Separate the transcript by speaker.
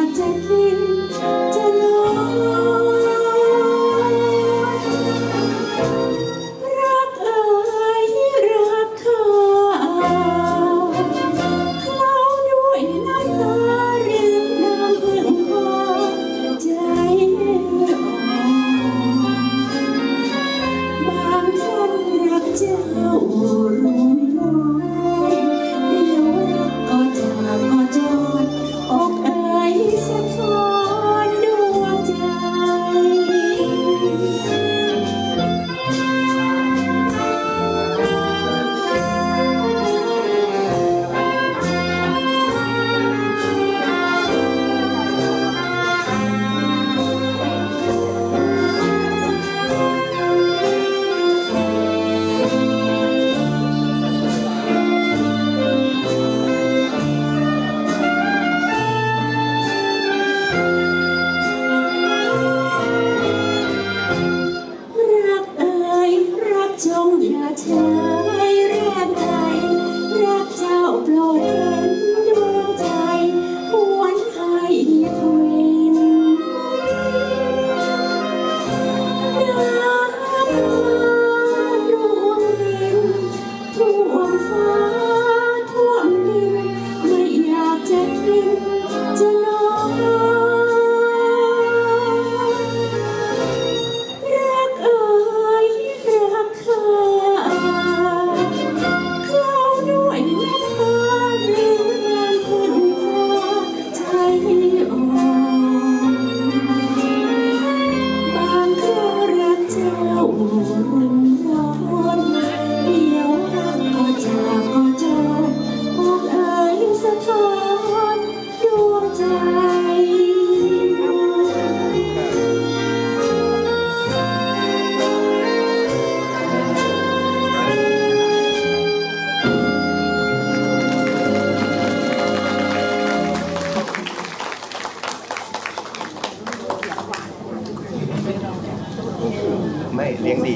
Speaker 1: ากจะกิน จะนอนรักอ่ยรักเขาเคล้าด้วยน้ำตารินน้ำพึ่งพอใจออนบางท่านรักเจ้ารู้ before.